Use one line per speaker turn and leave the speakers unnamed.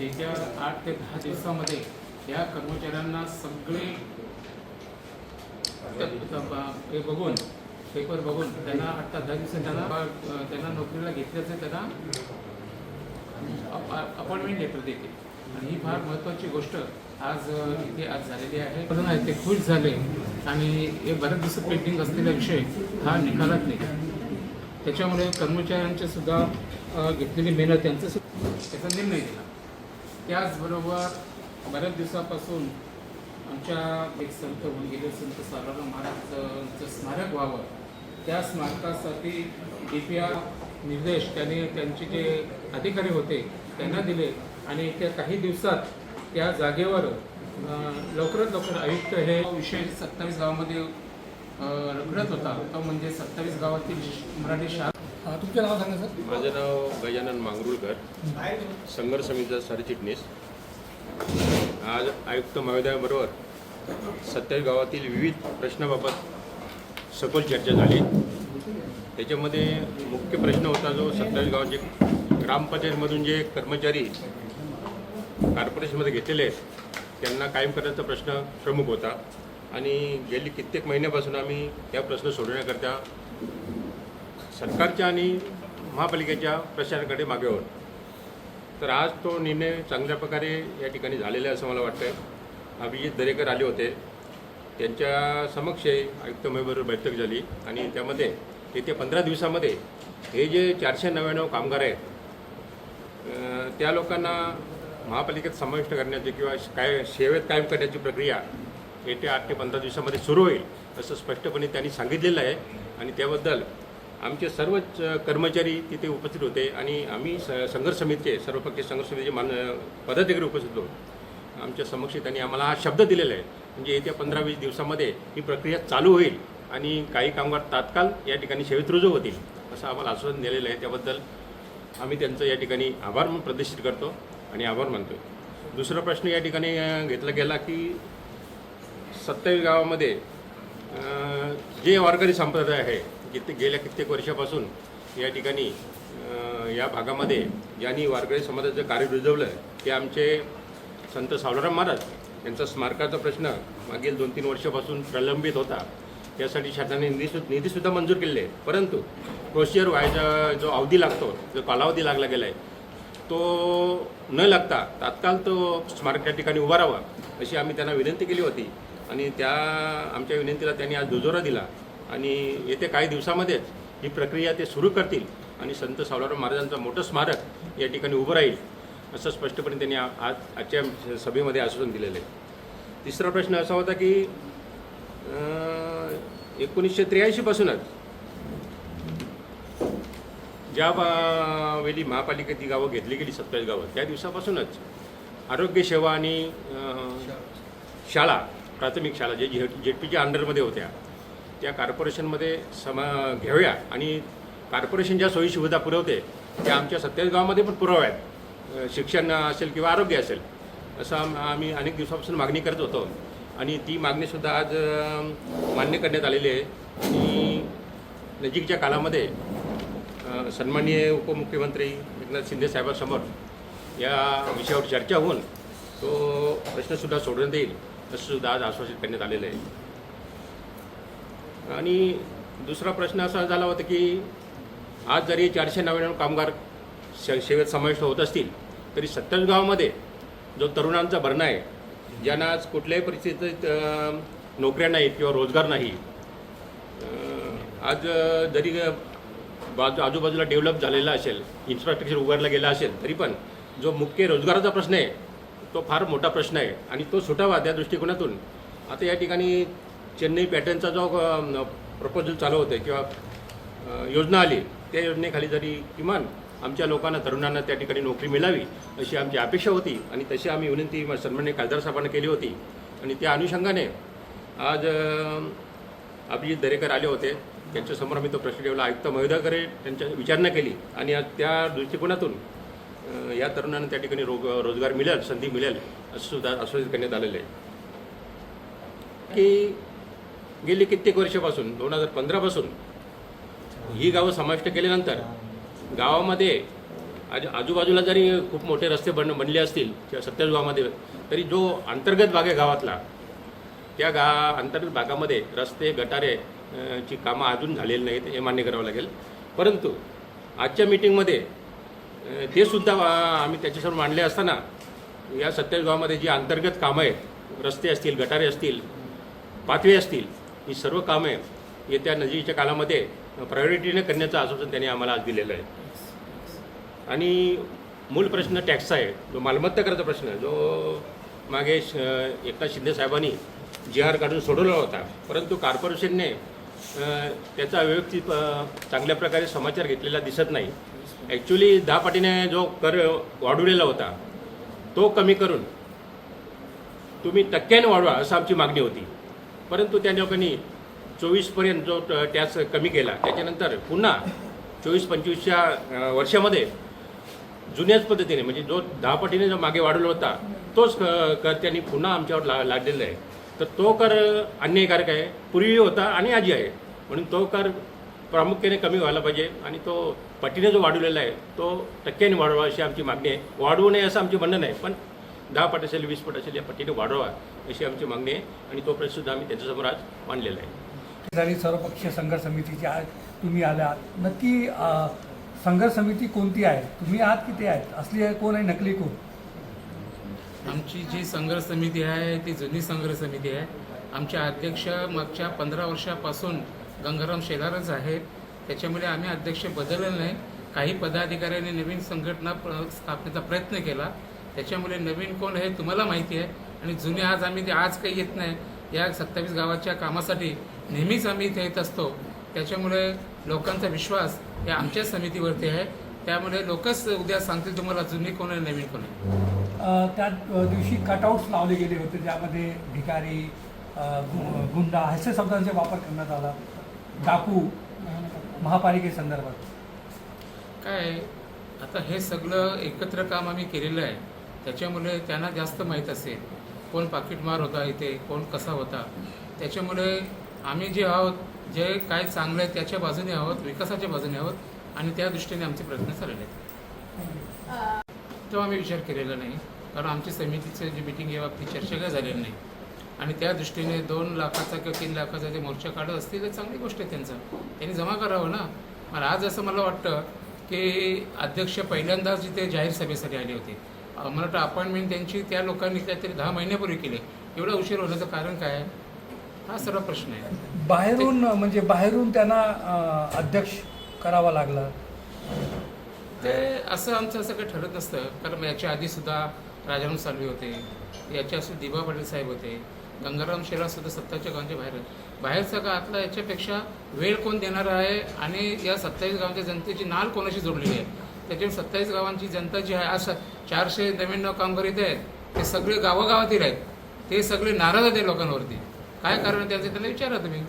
येत्या आठ ते दहा दिवसामध्ये या कर्मचाऱ्यांना सगळे हे बघून पेपर बघून त्यांना आठ दहा दिवसात त्यांना त्यांना नोकरीला घेतल्याचं त्यांना अपॉइंटमेंट लेटर देते. आणि ही फार महत्त्वाची गोष्ट आज इथे आज झालेली आहे. पण ते खुश झाले. आणि हे बऱ्याच दिवस पेंडिंग असलेला विषय हा निकालात नाही. त्याच्यामुळे कर्मचाऱ्यांचे सुद्धा घेतलेली मेहनत त्यांचं सुद्धा त्याचा निर्णय दिला त्याचबरोबर बऱ्याच दिवसापासून आमच्या एक संत होऊन गेले संत सालाराम महाराजांचं स्मारक व्हावं. त्या स्मारकासाठी डी पी आर निर्देश त्यांनी त्यांचे जे अधिकारी होते त्यांना दिले आणि त्या काही दिवसात त्या जागेवर लवकरात लवकर आयुक्त हे विषय सत्तावीस गावामध्ये रखडत होता. तो म्हणजे सत्तावीस गावातील मराठी शाळा.
तुमचं नाव सांगा सर.
माझं नाव गजानन मांगरुळकर. संघर्ष समितीचा सरचिटणीस आज आयुक्त महोदयाबरोबर सत्तावीस गावातील विविध प्रश्नाबाबत सखोल चर्चा झाली. त्याच्यामध्ये मुख्य प्रश्न होता जो सत्तावीस गावाचे ग्रामपंचायतमधून जे कर्मचारी कॉर्पोरेशनमध्ये घेतलेले आहेत त्यांना कायम करण्याचा प्रश्न प्रमुख होता. आणि गेली कित्येक महिन्यापासून आम्ही त्या प्रश्न सोडवण्याकरता सरकारच्या आणि महापालिकेच्या प्रशासनाकडे मागे होत तर आज तो निर्णय चांगल्या प्रकारे या ठिकाणी झालेला आहे असं मला वाटतं अभिजित दरेकर आले होते. त्यांच्या समक्ष आयुक्त मेंबरवर बैठक झाली आणि त्यामध्ये येत्या पंधरा दिवसामध्ये हे जे चारशे नव्याण्णव कामगार आहेत त्या लोकांना महापालिकेत समाविष्ट करण्याची किंवा काय सेवेत कायम करण्याची प्रक्रिया येत्या आठ ते पंधरा दिवसामध्ये सुरू होईल असं स्पष्टपणे त्यांनी सांगितलेलं आहे. आणि त्याबद्दल आमचे सर्वच कर्मचारी तिथे उपस्थित होते आणि आम्ही स संघर्ष समितीचे सर्वपक्षीय संघर्ष समितीचे मान पदाधिकारी उपस्थित होतो. आमच्या समक्ष त्यांनी आम्हाला हा शब्द दिलेला आहे म्हणजे येत्या पंधरा वीस दिवसामध्ये ही प्रक्रिया चालू होईल आणि काही कामगार तात्काळ या ठिकाणी सेवेत रुजू होतील असं आम्हाला आश्वासन दिलेलं आहे. त्याबद्दल आम्ही त्यांचं या ठिकाणी आभार प्रदर्शित करतो आणि आभार मानतो दुसरा प्रश्न या ठिकाणी घेतला गेला की सत्तावीस गावामध्ये जे वारकरी संप्रदाय आहे किती गेल्या कित्येक वर्षापासून या ठिकाणी या भागामध्ये ज्यांनी वारकरी समाजाचं कार्य रुजवलं ते आमचे संत सावळाराम महाराज यांचा स्मारकाचा प्रश्न मागील दोन तीन वर्षापासून प्रलंबित होता. त्यासाठी शासनाने निधीसु निधीसुद्धा मंजूर केलेले आहे परंतु प्रोसिजर व्हायचा जो अवधी लागतो जो कालावधी लागला गेला आहे तो न लागता तात्काळ तो स्मारक त्या ठिकाणी उभा अशी आम्ही त्यांना विनंती केली होती. आणि त्या आमच्या विनंतीला त्यांनी आज दुजोरा दिला. आणि येत्या काही दिवसामध्येच ही प्रक्रिया ते सुरू करतील आणि संत सावळाराम महाराजांचं मोठं स्मारक या ठिकाणी उभं राहील असं स्पष्टपणे त्यांनी आज आजच्या सभेमध्ये आश्वासन दिलेलं आहे. तिसरा प्रश्न असा होता की एकोणीसशे त्र्याऐंशीपासूनच ज्या वेळी महापालिकेत ती गावं घेतली गेली सत्तावीस गावं त्या दिवसापासूनच आरोग्य सेवा आणि शाळा. प्राथमिक शाळा जे झेड जेड पीच्या अंडरमध्ये होत्या त्या कॉर्पोरेशनमध्ये समा घ्याव्या आणि कॉर्पोरेशन ज्या सोयीसुविधा पुरवते त्या आमच्या सत्तावीस गावामध्ये पण पुरवाव्यात शिक्षण असेल किंवा आरोग्य असेल असं आम्ही अनेक दिवसापासून मागणी करत होतो. आणि ती मागणीसुद्धा आज मान्य करण्यात आलेली आहे. की नजीकच्या काळामध्ये सन्माननीय उपमुख्यमंत्री एकनाथ शिंदे साहेबांसमोर या विषयावर चर्चा होऊन तो प्रश्नसुद्धा सोडवण्यात येईल असंसुद्धा आज आश्वासित करण्यात आलेलं आहे. आणि दुसरा प्रश्न असा झाला होता की आज जरी चारशे नव्याण्णव कामगार श सेवेत समाविष्ट होत असतील तरी सत्तावीस गावामध्ये जो तरुणांचा भरणा आहे ज्यांना आज कुठल्याही परिस्थितीत नोकऱ्या नाहीत किंवा रोजगार नाही आज जरी बाजू आजूबाजूला डेव्हलप झालेला असेल इन्फ्रास्ट्रक्चर उभारला गेला असेल तरी पण जो मुख्य रोजगाराचा प्रश्न आहे तो फार मोठा प्रश्न आहे आणि तो सुटावा त्या दृष्टिकोनातून. आता या ठिकाणी चेन्नई पॅटर्नचा जो प्रपोजल चालू होते किंवा योजना आली त्या योजनेखाली जरी किमान आमच्या लोकांना तरुणांना त्या ठिकाणी नोकरी मिळावी अशी आमची अपेक्षा होती आणि तशी आम्ही विनंती सन्मान्य खासदार साहेबांना केली होती. आणि त्या अनुषंगाने आज अभिजित दरेकर आले होते. त्यांच्यासमोर आम्ही तो प्रश्न ठेवला. आयुक्त महोदयाकडे त्यांच्या विचारणा केली आणि आज त्या दृष्टिकोनातून या तरुणांना त्या ठिकाणी रोग रोजगार मिळेल संधी मिळेल असं सुद्धा आश्वासित करण्यात आलेलं आहे. की गेली कित्येक वर्षापासून दोन हजार पंधरापासून. ही गावं समाविष्ट केल्यानंतर गावामध्ये आज आजूबाजूला जरी खूप मोठे रस्ते बन बनले असतील किंवा सत्तावीस गावामध्ये तरी जो अंतर्गत भाग आहे गावातला त्या गा अंतर्गत भागामध्ये रस्ते गटारे ची कामं अजून झालेली नाहीत हे मान्य करावं लागेल. परंतु आजच्या मीटिंगमध्ये ते सुद्धा आम्ही त्याच्यासमोर मांडले असताना या सत्तावीस गावामध्ये जी अंतर्गत कामं आहेत रस्ते असतील गटारे असतील पाथवे असतील ही सर्व कामे येत्या नजीकच्या कालामध्ये प्रायोरिटीने करण्याचं आश्वासन त्यांनी आम्हाला आज दिलेलं आहे. आणि मूळ प्रश्न टॅक्सचा आहे जो मालमत्ता करायचा प्रश्न जो मागे श- एकनाथ शिंदे साहेबांनी जी आर काढून सोडवला होता परंतु कॉर्पोरेशनने त्याचा व्यवस्थित चांगल्या प्रकारे समाचार घेतलेला दिसत नाही. ॲक्च्युली दहा पाटीने जो कर वाढवलेला होता तो कमी करून तुम्ही टक्क्याने वाढवा असं आमची मागणी होती. परंतु त्या लोकांनी चोवीसपर्यंत जो टॅक्स कमी केला त्याच्यानंतर पुन्हा चोवीस पंचवीसच्या वर्षामध्ये जुन्याच पद्धतीने म्हणजे जो दहा पटीने जो मागे वाढवला होता तोच कर त्यांनी पुन्हा आमच्यावर ला लादलेला आहे. तर तो कर अन्यायकारक आहे पूर्वी होता आणि आजी आहे. म्हणून तो कर प्रामुख्याने कमी व्हायला पाहिजे आणि तो पटीने जो वाढवलेला आहे तो टक्क्याने वाढवा अशी आमची मागणी आहे. वाढवू नये असं आमची म्हणणं नाही पण दहा पट असेल वीस पट असेल या पटीने वाढवा अशी आमची मागणी आहे आणि तो प्रश्नसुद्धा आम्ही त्यांच्यासमोर आज मांडलेला आहे.
झाली सर्वपक्षीय संघर्ष समितीची आज तुम्ही आलात. नक्की संघर्ष समिती कोणती आहे? तुम्ही आहात की ते आहेत? असली आहे कोण आहे? नकली कोण?
आमची जी संघर्ष समिती आहे ती जुनी संघर्ष समिती आहे. आमचे अध्यक्ष मागच्या पंधरा वर्षापासून गंगाराम शेलारच आहेत. त्याच्यामुळे आम्ही अध्यक्ष बदललं नाही. काही पदाधिकाऱ्यांनी नवीन संघटना स्थापनेचा प्रयत्न केला. त्याच्यामुळे नवीन कोण हे तुम्हाला माहिती आहे. आणि जुने आज आम्ही ते आज काही येत नाही. या सत्तावीस गावाच्या कामासाठी नेहमीच आम्ही इथे येत असतो. त्याच्यामुळे लोकांचा विश्वास या आमच्या समितीवरती आहे. त्यामुळे लोकच उद्या सांगतील तुम्हाला जुनी कोण आहे नवीन कोण आहे.
त्या दिवशी कटआउट्स लावले गेले होते. ज्यामध्ये भिकारी गुंडा असे शब्दांचा वापर करण्यात आला. डाकू महापालिकेसंदर्भात
काय आता हे सगळं एकत्र काम आम्ही केलेलं आहे. त्याच्यामुळे त्यांना जास्त माहीत असेल कोण पाकिटमार होता इथे कोण कसा होता. त्याच्यामुळे आम्ही जे आहोत जे काय चांगलं आहे त्याच्या बाजूने आहोत विकासाच्या बाजूने आहोत आणि त्या दृष्टीने आमचे प्रयत्न चाललेले आहेत तेव्हा आम्ही विचार केलेला नाही कारण आमची समितीचं जी मिटिंग या बाबतीत चर्चा काय झालेली नाही. आणि त्या दृष्टीने दोन लाखाचा किंवा तीन लाखाचा जे मोर्चा काढत असतील तर चांगली गोष्ट आहे त्यांचं. त्यांनी जमा करावं ना. मला आज असं मला वाटतं की अध्यक्ष पहिल्यांदाच जिथे जाहीर सभेसाठी आले होते मला वाटतं अपॉइंटमेंट त्यांची त्या लोकांनी काहीतरी दहा महिन्यापूर्वी केले. एवढा उशीर होण्याचं कारण काय? हा सर्व प्रश्न आहे.
बाहेरून म्हणजे बाहेरून त्यांना अध्यक्ष करावा लागला.
ते असं आमचं असं काही ठरत नसतं. कारण याच्या आधी सुद्धा राजाराम सालवे होते. याच्या दिबा पाटील साहेब होते. गंगाराम शेरा सुद्धा सत्ताच्या गावांच्या बाहेर. बाहेरचा का आतला याच्यापेक्षा वेळ कोण देणार आहे? आणि या सत्तावीस गावांच्या जनतेची नाल कोणाशी जोडलेली आहे? त्याच्या सत्तावीस गावांची जनता जी आहे आज चारशे नव्याण्णव कामगार इथे आहेत ते सगळे गावागावातील आहेत. ते सगळे नाराज आहेत लोकांवरती. काय कारण त्यांचं? त्यांना विचारा तुम्ही.